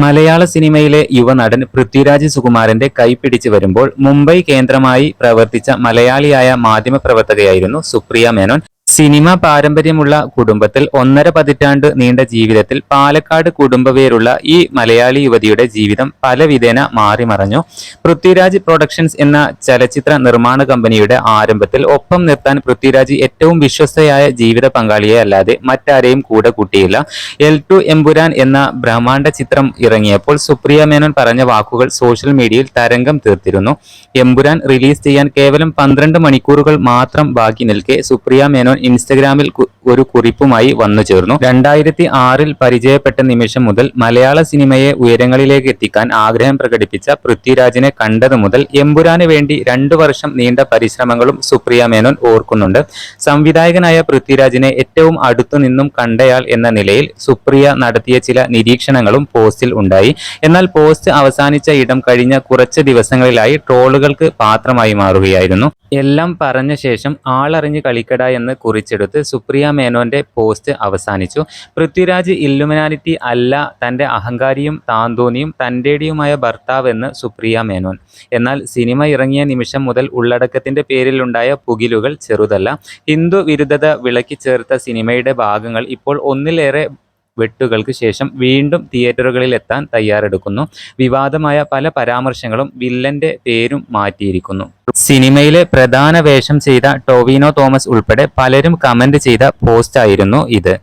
മലയാള സിനിമയിലെ യുവനടൻ പൃഥ്വിരാജ് സുകുമാരന്റെ കൈപിടിച്ച് വരുമ്പോൾ മുംബൈ കേന്ദ്രമായി പ്രവർത്തിച്ച മലയാളിയായ മാധ്യമപ്രവർത്തകയായിരുന്നു സുപ്രിയ മേനോൻ. സിനിമ പാരമ്പര്യമുള്ള കുടുംബത്തിൽ ഒന്നര പതിറ്റാണ്ട് നീണ്ട ജീവിതത്തിൽ പാലക്കാട് കുടുംബവേരുള്ള ഈ മലയാളി യുവതിയുടെ ജീവിതം പലവിധേന മാറിമറഞ്ഞു. പൃഥ്വിരാജ് പ്രൊഡക്ഷൻസ് എന്ന ചലച്ചിത്ര നിർമ്മാണ കമ്പനിയുടെ ആരംഭത്തിൽ ഒപ്പം നിർത്താൻ പൃഥ്വിരാജ് ഏറ്റവും വിശ്വസ്തയായ ജീവിത പങ്കാളിയെ അല്ലാതെ മറ്റാരെയും കൂടെ കൂട്ടിയില്ല. എൽ ടു എമ്പുരാൻ എന്ന ബ്രഹ്മാണ്ഡ ചിത്രം ഇറങ്ങിയപ്പോൾ സുപ്രിയ മേനോൻ പറഞ്ഞ വാക്കുകൾ സോഷ്യൽ മീഡിയയിൽ തരംഗം തീർത്തിരുന്നു. എമ്പുരാൻ റിലീസ് ചെയ്യാൻ കേവലം പന്ത്രണ്ട് മണിക്കൂറുകൾ മാത്രം ബാക്കി നിൽക്കെ സുപ്രിയ മേനോൻ ഇൻസ്റ്റഗ്രാമിൽ ഒരു കുറിപ്പുമായി വന്നു ചേർന്നു. രണ്ടായിരത്തി ആറിൽ പരിചയപ്പെട്ട നിമിഷം മുതൽ മലയാള സിനിമയെ ഉയരങ്ങളിലേക്ക് എത്തിക്കാൻ ആഗ്രഹം പ്രകടിപ്പിച്ച പൃഥ്വിരാജിനെ കണ്ടതു മുതൽ എമ്പുരാന് വേണ്ടി രണ്ടു വർഷം നീണ്ട പരിശ്രമങ്ങളും സുപ്രിയ മേനോൻ ഓർക്കുന്നുണ്ട്. സംവിധായകനായ പൃഥ്വിരാജിനെ ഏറ്റവും അടുത്തു നിന്നും കണ്ടയാൾ എന്ന നിലയിൽ സുപ്രിയ നടത്തിയ ചില നിരീക്ഷണങ്ങളും പോസ്റ്റിൽ ഉണ്ടായി. എന്നാൽ പോസ്റ്റ് അവസാനിച്ച ഇടം കഴിഞ്ഞ കുറച്ച് ദിവസങ്ങളിലായി ട്രോളുകൾക്ക് പാത്രമായി മാറുകയായിരുന്നു. എല്ലാം പറഞ്ഞ ശേഷം ആളറിഞ്ഞ് കളിക്കട എന്ന് കുറിച്ചെടുത്ത് സുപ്രിയ മേനോന്റെ പോസ്റ്റ് അവസാനിച്ചു. പൃഥ്വിരാജ് ഇല്ലുമിനാലിറ്റി അല്ല തന്റെ അഹങ്കാരിയും താന്തോന്നിയും തന്റേടിയുമായ ഭർത്താവെന്ന് സുപ്രിയ മേനോൻ. എന്നാൽ സിനിമ ഇറങ്ങിയ നിമിഷം മുതൽ ഉള്ളടക്കത്തിന്റെ പേരിലുണ്ടായ പുകിലുകൾ ചെറുതല്ല. ഹിന്ദു വിരുദ്ധത വിളക്കി ചേർത്ത സിനിമയുടെ ഭാഗങ്ങൾ ഇപ്പോൾ ഒന്നിലേറെ വെട്ടുകൾക്ക് ശേഷം വീണ്ടും തിയേറ്ററുകളിൽ എത്താൻ തയ്യാറെടുക്കുന്നു. വിവാദമായ പല പരാമർശങ്ങളും വില്ലന്റെ പേരും മാറ്റിയിരിക്കുന്നു. സിനിമയിലെ പ്രധാന വേഷം ചെയ്ത ടോവിനോ തോമസ് ഉൾപ്പെടെ പലരും കമന്റ് ചെയ്ത പോസ്റ്റായിരുന്നു ഇത്.